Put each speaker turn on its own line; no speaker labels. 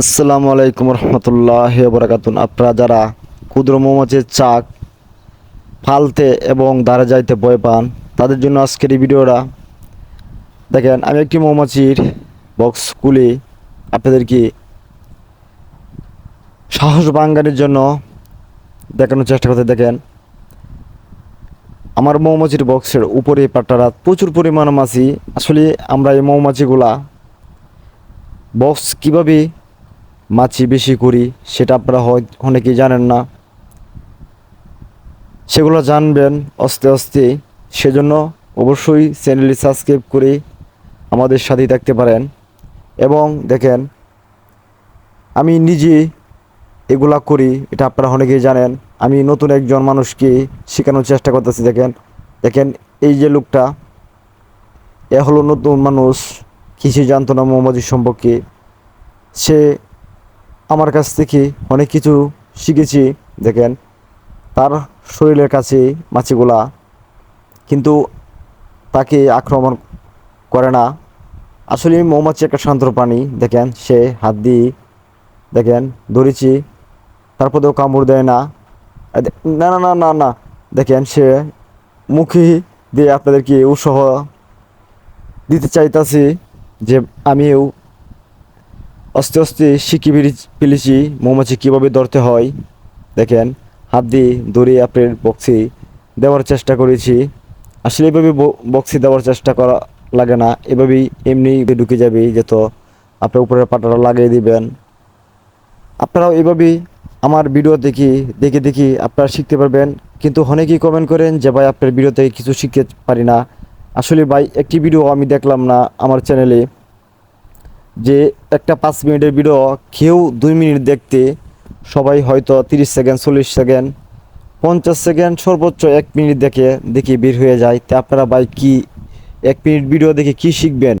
আসসালামু আলাইকুম রহমতুল্লাহ বরাকাতুন আপনারা যারা ক্ষুদ্র মৌমাছির চাক ফালতে এবং দাঁড়ে যাইতে ভয় পান, তাদের জন্য আজকের এই ভিডিওটা। দেখেন, আমি একটি মৌমাছির বক্স খুলে আপনাদেরকে সাহস বাঙ্গানোর জন্য দেখানোর চেষ্টা করতে দেখেন। আমার মৌমাছির বক্সের উপরে পাট্টারা প্রচুর পরিমাণ মাছি। আসলে আমরা এই মৌমাছিগুলা বক্স কীভাবে মাছি বেশি করি, সেটা আপনারা হয় অনেকেই জানেন না। সেগুলো জানবেন আস্তে আস্তে। সেজন্য অবশ্যই চ্যানেলটি সাবস্ক্রাইব করে আমাদের সাথেই থাকতে পারেন। এবং দেখেন, আমি নিজে এগুলা করি, এটা আপনারা অনেকেই জানেন। আমি নতুন একজন মানুষকে শেখানোর চেষ্টা করতেছি, দেখেন। দেখেন, এই যে লোকটা, এ হলো নতুন মানুষ কিছু জানতো না মোহাম্মদী সম্পর্কে। সে আমার কাছ থেকে অনেক কিছু শিখেছি, দেখেন। তার শরীরের কাছে মাছিগুলা, কিন্তু তাকে আক্রমণ করে না। আসলে মৌমাছি একটা শান্ত প্রাণী, দেখেন, সে হাত দিয়ে, দেখেন, ধরেছি। তারপর তো কামড় দেয় না। না না না না না, দেখেন, সে মুখে দিয়ে আপনাদেরকে উৎসাহ দিতে চাইতাছি যে আমিও আস্তে আস্তে শিখে ফেলি- ফেলেছি মৌমাছি কীভাবে ধরতে হয়। দেখেন, হাত দিয়ে দড়ি আপনার বক্সি দেওয়ার চেষ্টা করেছি। আসলে এভাবে বক্সি দেওয়ার চেষ্টা করা লাগে না। এভাবেই এমনি ঢুকে যাবে যত আপনার উপরের পাটাটা লাগিয়ে দিবেন। আপনারাও এভাবেই আমার ভিডিও দেখি, দেখে দেখি আপনারা শিখতে পারবেন। কিন্তু অনেকেই কমেন্ট করেন যে, ভাই, আপনার ভিডিও থেকে কিছু শিখতে পারি না। আসলে ভাই, একটি ভিডিও আমি দেখলাম না আমার চ্যানেলে যে একটা পাঁচ মিনিটের ভিডিও কেউ দুই মিনিট দেখতে সবাই হয়তো তিরিশ সেকেন্ড, চল্লিশ সেকেন্ড, পঞ্চাশ সেকেন্ড, সর্বোচ্চ এক মিনিট দেখে, দেখি বের হয়ে যায়। তা আপনারা বাইক কি এক মিনিট ভিডিও দেখে কি শিখবেন?